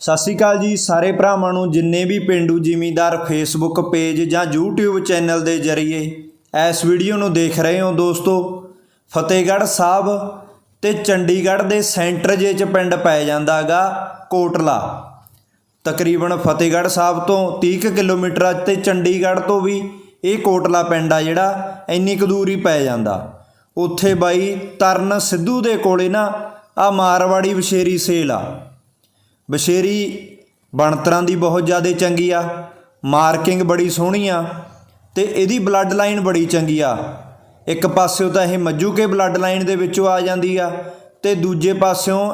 ਸਤਿ ਸ਼੍ਰੀ ਅਕਾਲ ਜੀ ਸਾਰੇ ਭਰਾਵਾਂ ਨੂੰ, ਜਿੰਨੇ ਵੀ ਪਿੰਡੂ ਜ਼ਿਮੀਂਦਾਰ ਫੇਸਬੁੱਕ ਪੇਜ ਜਾਂ YouTube ਚੈਨਲ ਦੇ ਜ਼ਰੀਏ ਇਸ ਵੀਡੀਓ ਨੂੰ ਦੇਖ ਰਹੇ ਹੋ ਦੋਸਤੋ, ਫਤਿਹਗੜ੍ਹ ਸਾਹਿਬ ਤੇ ਚੰਡੀਗੜ੍ਹ ਦੇ ਸੈਂਟਰ ਜੇ ਚ ਪਿੰਡ ਪੈ ਜਾਂਦਾਗਾ ਕੋਟਲਾ। ਤਕਰੀਬਨ ਫਤਿਹਗੜ੍ਹ ਸਾਹਿਬ ਤੋਂ 30 ਕੁ ਕਿਲੋਮੀਟਰ ਤੇ ਚੰਡੀਗੜ੍ਹ ਤੋਂ ਵੀ ਇਹ ਕੋਟਲਾ ਪਿੰਡ ਆ ਜਿਹੜਾ ਇੰਨੀ ਕੁ ਦੂਰ ਹੀ ਪੈ ਜਾਂਦਾ। ਉੱਥੇ ਬਾਈ ਤਰਨ ਸਿੱਧੂ ਦੇ ਕੋਲੇ ਨਾ ਆ ਮਾਰਵਾੜੀ ਵਿਸ਼ੇਰੀ ਸੇਲ ਆ। ਬਸ਼ੇਰੀ ਬਣਤਰਾਂ ਦੀ ਬਹੁਤ ਜ਼ਿਆਦਾ ਚੰਗੀ ਆ। ਮਾਰਕਿੰਗ ਬੜੀ ਸੋਹਣੀ ਆ ਤੇ ਇਹਦੀ ਬਲੱਡ ਲਾਈਨ ਬੜੀ ਚੰਗੀ ਆ। ਇੱਕ ਪਾਸਿਓਂ ਤਾਂ ਇਹ ਮੱਜੂ ਕੇ ਬਲੱਡ ਲਾਈਨ ਦੇ ਵਿੱਚੋਂ ਆ ਜਾਂਦੀ ਆ ਤੇ ਦੂਜੇ ਪਾਸਿਓਂ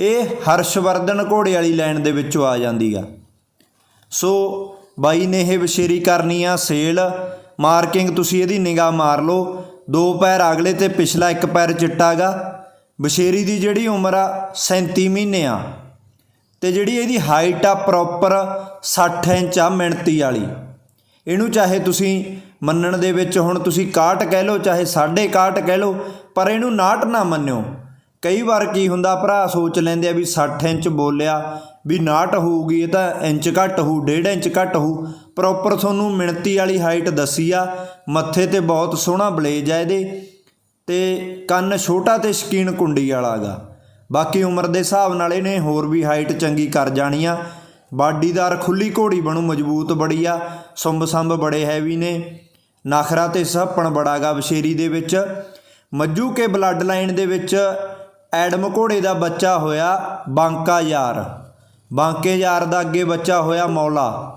ਇਹ ਹਰਸ਼ਵਰਧਨ ਘੋੜੇ ਵਾਲੀ ਲਾਈਨ ਦੇ ਵਿੱਚੋਂ ਆ ਜਾਂਦੀ ਆ। ਸੋ ਬਾਈ ਨੇ ਇਹ ਬਸ਼ੇਰੀ ਕਰਨੀ ਆ ਸੇਲ। ਮਾਰਕਿੰਗ ਤੁਸੀਂ ਇਹਦੀ ਨਿਗਾਹ ਮਾਰ ਲਓ। ਦੋ ਪੈਰ ਅਗਲੇ ਤੇ ਪਿਛਲਾ ਇੱਕ ਪੈਰ ਚਿੱਟਾਗਾ ਬਸ਼ੇਰੀ ਦੀ ਜਿਹੜੀ ਉਮਰ ਆ 37 ਮਹੀਨੇ ਆ। ਤੇ ਜਿਹੜੀ ਇਹਦੀ ਹਾਈਟ ਆ ਪ੍ਰੋਪਰ 60 ਇੰਚ ਆ, ਮਿਣਤੀ ਵਾਲੀ। ਇਹਨੂੰ ਚਾਹੇ ਤੁਸੀਂ ਮੰਨਣ ਦੇ ਵਿੱਚ ਹੁਣ ਤੁਸੀਂ 61 ਕਹਿ ਲਓ, ਚਾਹੇ 61 ਕਹਿ ਲਓ, ਪਰ ਇਹਨੂੰ 59 ਨਾ ਮੰਨਿਓ। ਕਈ ਵਾਰ ਕੀ ਹੁੰਦਾ, ਭਰਾ ਸੋਚ ਲੈਂਦੇ ਆ ਵੀ 60 ਇੰਚ ਬੋਲਿਆ ਵੀ 59 ਹੋਊਗੀ, ਇਹ ਤਾਂ ਇੰਚ ਘੱਟ ਹੋਊ 1.5 ਇੰਚ ਘੱਟ ਹੋਊ। ਪ੍ਰੋਪਰ ਤੁਹਾਨੂੰ ਮਿਣਤੀ ਵਾਲੀ ਹਾਈਟ ਦੱਸੀ ਆ, ਮੱਥੇ ਤੇ ਬਹੁਤ ਸੋਹਣਾ ਬਲੇਜ ਆ ਇਹਦੇ, ਤੇ ਕੰਨ ਛੋਟਾ ਤੇ ਸ਼ਕੀਨ ਕੁੰਡੀ ਵਾਲਾ ਗਾ। ਬਾਕੀ ਉਮਰ ਦੇ ਹਿਸਾਬ ਨਾਲ ਇਹਨੇ ਹੋਰ ਵੀ ਹਾਈਟ ਚੰਗੀ ਕਰ ਜਾਣੀ ਆ। ਬਾਡੀਦਾਰ ਖੁੱਲੀ ਘੋੜੀ ਬਣੂ ਮਜ਼ਬੂਤ ਬੜੀ ਆ। ਸੁੰਬ ਸੰਬ ਬੜੇ ਹੈਵੀ ਨੇ। ਨਖਰਾ ਤੇ ਸੱਪਣ ਬੜਾ ਗਾ ਬਸ਼ੇਰੀ ਦੇ ਵਿੱਚ। ਮੱਜੂ ਕੇ ਬਲੱਡ ਲਾਈਨ ਦੇ ਵਿੱਚ ਐਡਮ ਘੋੜੇ ਦਾ ਬੱਚਾ ਹੋਇਆ ਬਾਂਕਾ ਯਾਰ। ਬਾਂਕੇ ਯਾਰ ਦਾ ਅੱਗੇ ਬੱਚਾ ਹੋਇਆ ਮੌਲਾ।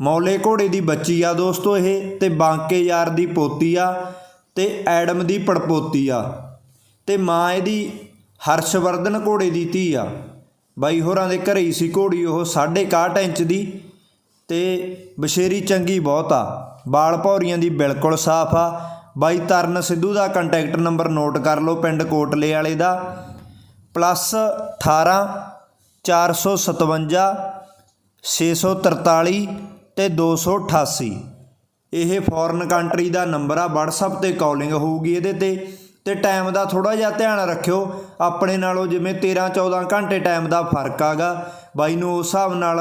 ਮੌਲੇ ਘੋੜੇ ਦੀ ਬੱਚੀ ਆ ਦੋਸਤੋ ਇਹ ਤੇ ਬਾਂਕੇ ਯਾਰ ਦੀ ਪੋਤੀ ਆ ਤੇ ਐਡਮ ਦੀ ਪੜਪੋਤੀ ਆ। ਤੇ ਮਾਂ ਇਹਦੀ ਹਰਸ਼ਵਰਧਨ ਘੋੜੇ ਦੀ ਧੀ ਆ। ਬਾਈ ਹੋਰਾਂ ਦੇ ਘਰੇ ਹੀ ਸੀ ਘੋੜੀ, ਉਹ 61 ਇੰਚ ਦੀ ਤੇ ਬਸ਼ੇਰੀ ਚੰਗੀ ਬਹੁਤ ਆ। ਬਾਲ ਭੌਰੀਆਂ ਦੀ ਬਿਲਕੁਲ ਸਾਫ਼ ਆ। ਬਾਈ ਤਰਨ ਸਿੱਧੂ ਦਾ ਕੰਟੈਕਟ ਨੰਬਰ ਨੋਟ ਕਰ ਲਓ ਪਿੰਡ ਕੋਟਲੇ ਵਾਲੇ ਦਾ। ਪਲੱਸ 18 457 643 ਤੇ 288 ਇਹ ਫੋਰਨ ਕੰਟਰੀ ਦਾ ਨੰਬਰ ਆ। WhatsApp ਤੇ ਕਾਲਿੰਗ ਹੋਊਗੀ ਇਹਦੇ ਤੇ। ਤੇ ਟਾਈਮ ਦਾ ਥੋੜਾ ਜਿਹਾ ਧਿਆਨ ਰੱਖਿਓ। ਆਪਣੇ ਨਾਲੋਂ ਜਿਵੇਂ 13 14 ਘੰਟੇ ਟਾਈਮ ਦਾ ਫ਼ਰਕ ਆਗਾ। ਬਾਈ ਨੂੰ ਉਸ ਹਿਸਾਬ ਨਾਲ,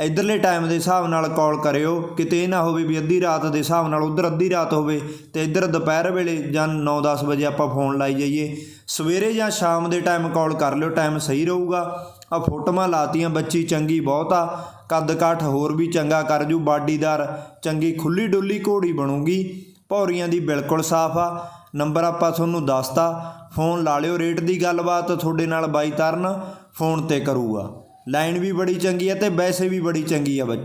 ਇਧਰਲੇ ਟਾਈਮ ਦੇ ਹਿਸਾਬ ਨਾਲ ਕਾਲ ਕਰਿਓ। ਕਿਤੇ ਇਹ ਨਾ ਹੋਵੇ ਵੀ ਅੱਧੀ ਰਾਤ ਦੇ ਹਿਸਾਬ ਨਾਲ ਉਧਰ ਅੱਧੀ ਰਾਤ ਹੋਵੇ ਤੇ ਇੱਧਰ ਦੁਪਹਿਰ ਵੇਲੇ ਜਾਂ 9-10 ਵਜੇ ਆਪਾਂ ਫੋਨ ਲਾਈ ਜਾਈਏ। ਸਵੇਰੇ ਜਾਂ ਸ਼ਾਮ ਦੇ ਟਾਈਮ ਕਾਲ ਕਰ ਲਿਓ ਟਾਈਮ ਸਹੀ ਰਹੂਗਾ। ਆ ਫੋਟੋਆਂ ਲਾਤੀਆਂ, ਬੱਚੀ ਚੰਗੀ ਬਹੁਤ ਆ। ਕੱਦ ਕਾਠ ਹੋਰ ਵੀ ਚੰਗਾ ਕਰ ਜੂ, ਬਾਡੀਦਾਰ ਚੰਗੀ ਖੁੱਲੀ ਡੁੱਲੀ ਘੋੜੀ ਬਣੂਗੀ। ਭੌਰੀਆਂ ਦੀ ਬਿਲਕੁਲ ਸਾਫ਼ ਆ। ਨੰਬਰ ਆਪਾਂ ਤੁਹਾਨੂੰ ਦੱਸਤਾ। ਫੋਨ ਲਾ ਲਿਓ ਰੇਟ ਦੀ ਗੱਲਬਾਤ ਤੁਹਾਡੇ ਨਾਲ ਬਾਈ ਤਰਨ ਫੋਨ ਤੇ ਕਰੂਗਾ। ਲਾਈਨ ਵੀ ਬੜੀ ਚੰਗੀ ਹੈ ਤੇ ਵੈਸੇ ਵੀ ਬੜੀ ਚੰਗੀ ਆ ਬੱਚੇ।